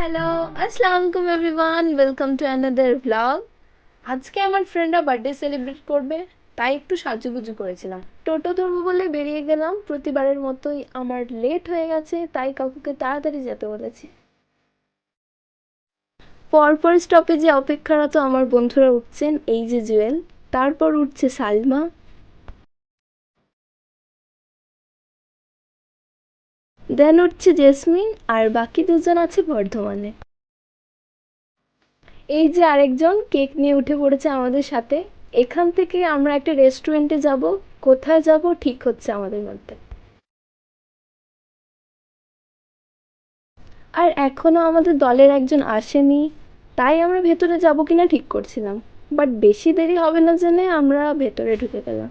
Hello আসসালামু আলাইকুম everyone welcome to another blog আজকে আমার ফ্রেন্ডরা বার্থডে সেলিব্রেট করবে, তাই একটু সাজুগুজু করেছিলাম। টোটো ধরবো বলে বেরিয়ে গেলাম, প্রতিবারের মতোই আমার লেট হয়ে গেছে, তাই কাকুকে তাড়াতাড়ি যেতে বলেছি। পরপর স্টপেজে অপেক্ষারত আমার বন্ধুরা উঠছেন, এই যে জুয়েল, তারপর উঠছে সালমা দেন উঠছে জেসমিন আর বাকি দুজন আছে বর্ধমানে। এই যে আরেকজন কেক নিয়ে উঠে পড়েছে আমাদের সাথে। এখান থেকে আমরা একটা রেস্টুরেন্টে যাব, কোথায় যাব ঠিক হচ্ছে আমাদের মধ্যে। আর এখনও আমাদের দলের একজন আসেনি, তাই আমরা ভেতরে যাব কিনা ঠিক করছিলাম। বাট বেশি দেরি হবে না জেনে আমরা ভেতরে ঢুকে গেলাম।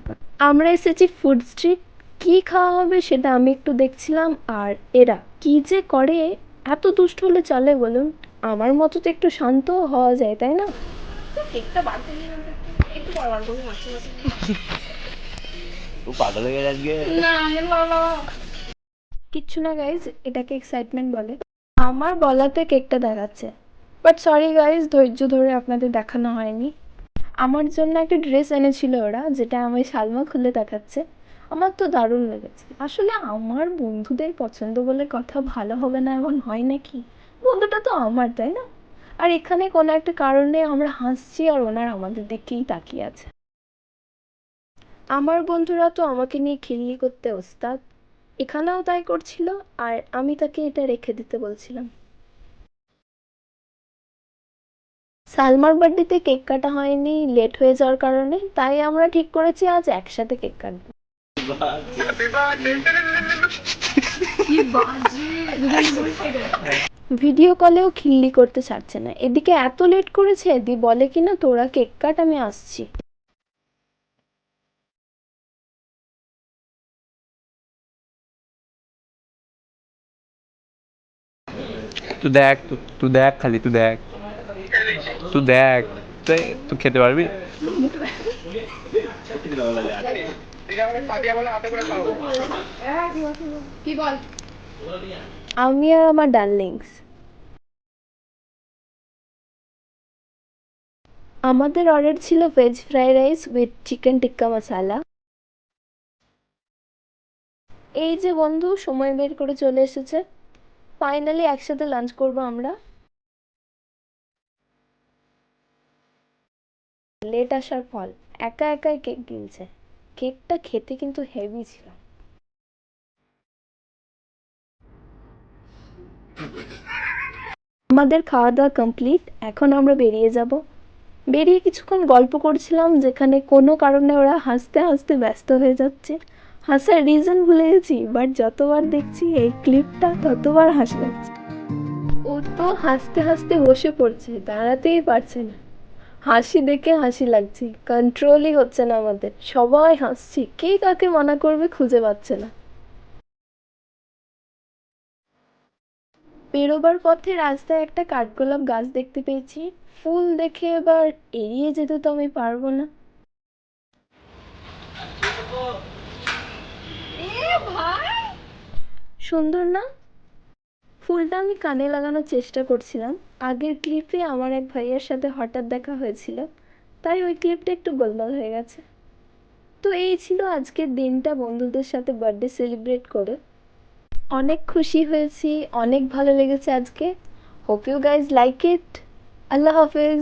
আমরা এসেছি ফুড স্ট্রিট কি খাওয়া হবে সেটা আমি একটু দেখছিলাম আর এরা কি যে করে এত দুষ্ট হলে চলে বলুন আমার মতো তো একটু শান্ত হওয়া যায় তাই না? ও পাগল হয়ে কিচ্ছু না গাইজ এটাকে এক্সাইটমেন্ট বলে। আমার বলাতে কেকটা দেখাচ্ছে। বাট সরি গাইজ ধৈর্য ধরে আপনাদের দেখানো হয়নি। আমার জন্য একটা ড্রেস এনেছিল ওরা যেটা আমি সালমা খুলে দেখাচ্ছে। আমার তো দারুণ লেগেছে। আসলে আমার বন্ধুদের পছন্দ বলে কথা ভালো হবে না এমন হয় নাকি? বন্ধুটা তো আমার, তাই না? আর এখানে কোনো একটা কারণে আমরা হাসছি আর ওনার আমাদের দিকেই তাকিয়ে আছে। আমার বন্ধুরা তো আমাকে নিয়ে খিল্লি করতে ওস্তাদ। এখানেও তাই করছিল আর আমি তাকে এটা রেখে দিতে বলছিলাম। সালমার বার্থডেতে কেক কাটা হয়নি লেট হয়ে যাওয়ার কারণে, তাই আমরা ঠিক করেছি আজ একসাথে কেক কাটবো। ভিডিও কলেও খিল্লি করতে ছাড়ছে না। এদিকে এত লেট করেছে, দি বলে কিনা, তোরা কেক কাট, আমি আসছি। তুই দেখ তুই দেখ খালি, তুই দেখ। তুই দেখ, তুই তুই খেতে পারবি? আমি আর আমার ডার্লিংস। আমাদের অর্ডার ছিল veg fried rice with chicken tikka masala এই যে বন্ধু সময় বের করে চলে এসেছে। ফাইনালি একসাথে লাঞ্চ করব আমরা। লেট আসার ফল। একা একাই কেক গিলছে কেকটা খেতে কিন্তু হেভি ছিল। আমাদের খাওয়া দাওয়া কমপ্লিট এখন আমরা বেরিয়ে যাব। বেরিয়ে কিছুক্ষণ গল্প করছিলাম, যেখানে কোনো কারণে ওরা হাসতে হাসতে ব্যস্ত হয়ে যাচ্ছে। হাসার রিজন ভুলে গেছি বাট যতবার দেখছি এই ক্লিপটা ততবার হাসি লাগছে ও তো হাসতে হাসতে বসে পড়ছে, দাঁড়াতেই পারছে না। হাসি দেখে হাসি লাগছে। কন্ট্রোলই হচ্ছে না আমাদের। সবাই হাসছি। কে কাকে মানা করবে খুঁজে পাচ্ছে না। বেরোবার পথে রাস্তায় একটা কাঠগোলাপ গাছ দেখতে পেয়েছি। ফুল দেখে এবার এড়িয়ে যেতে তো আমি পারব না। সুন্দর না? ফুলটা আমি কানে লাগানোর চেষ্টা করছিলাম। আগের ক্লিপে আমার এক ভাইয়ের সাথে হঠাৎ দেখা হয়েছিল। তাই ওই ক্লিপটা একটু গোলমাল হয়ে গেছে। তো এই ছিল আজকের দিনটা বন্ধুদের সাথে বার্থডে সেলিব্রেট করে। অনেক খুশি হয়েছি, অনেক ভালো লেগেছে আজকে। Hope you guys like it আল্লাহ হাফেজ।